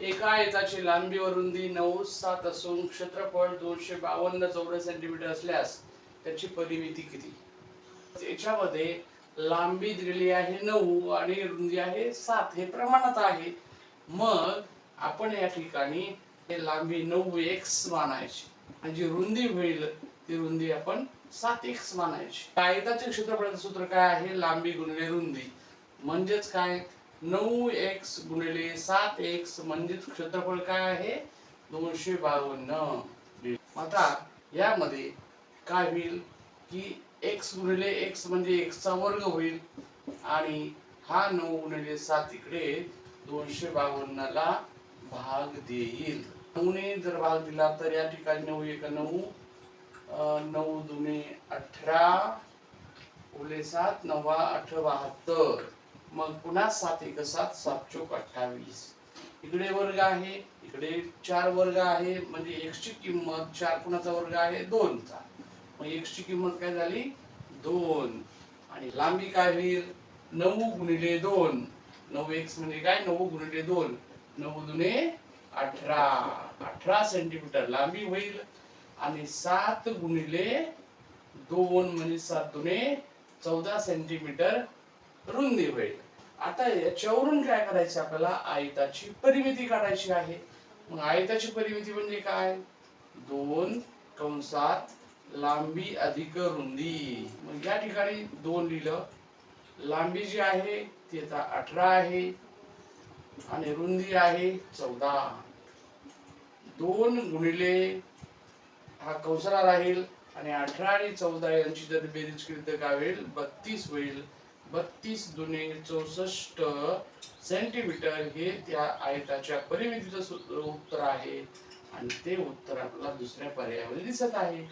एका आयताची लांबी व रुंदी नऊ सात असून क्षेत्रफळ दोनशे बावन्न चौरस सेंटीमीटर असल्यास त्याची परिमिती किती? त्याच्यामध्ये लांबी दिलेली आहे नऊ आणि रुंदी आहे सात. हे प्रमाणात आहे. मग आपण या ठिकाणी हे लांबी नऊ एक्स मानायची. आणि जी रुंदी होईल ती रुंदी आपण सात एक्स मानायची. आयताचे क्षेत्रफळाचं सूत्र काय आहे? लांबी गुणिले रुंदी. म्हणजेच काय? नऊ एक्स गुणिले सात एक्स म्हणजेच क्षेत्रफळ काय आहे? दोनशे बावन्न. आता यामध्ये काय होईल की एक्स गुणिले एक्स म्हणजे एक्सचा वर्ग होईल आणि हा नऊ गुणिले सात इकडे दोनशे बावन्नला भाग देईल. नऊने जर भाग दिला तर या ठिकाणी नऊ एक नऊ नऊ दुने अठरा उले सात नवा अठ बहात्तर. मग पुन्हा सात एक सात सात चोक अठ्ठावीस. इकडे वर्ग आहे इकडे चार वर्ग आहे म्हणजे एक्सची किंमत चार कुणाचा वर्ग आहे? दोनचा मग एक्सची किंमत काय झाली? दोन. आणि लांबी काय होईल? नऊ गुणिले दोन. नऊ एक्स म्हणजे काय? नऊ गुणिले दोन. नऊ दुने अठरा. अठरा सेंटीमीटर लांबी होईल. आणि सात गुणिले दोन म्हणजे सात दुने चौदा सेंटीमीटर रुंदी होईल. आता याच्यावरून काय करायचं आपल्याला? आयताची परिमिती काढायची आहे. मग आयताची परिमिती म्हणजे काय? दोन कंसात लांबी अधिक रुंदी. मग या ठिकाणी दोन लिहिलं. लांबी जी आहे ती आता अठरा आहे. आणि रुंदी आहे चौदा. दोन गुणिले हा कंसरा राहील. आणि अठरा आणि चौदा यांची जर बेरीज केली तर काय होईल? बत्तीस होईल. बत्तीस दुने चौसष्ट सेंटीमीटर हे त्या आयताच्या परिमितीचं उत्तर आहे. आणि ते उत्तर आपल्याला दुसऱ्या पर्यायामध्ये दिसत आहे.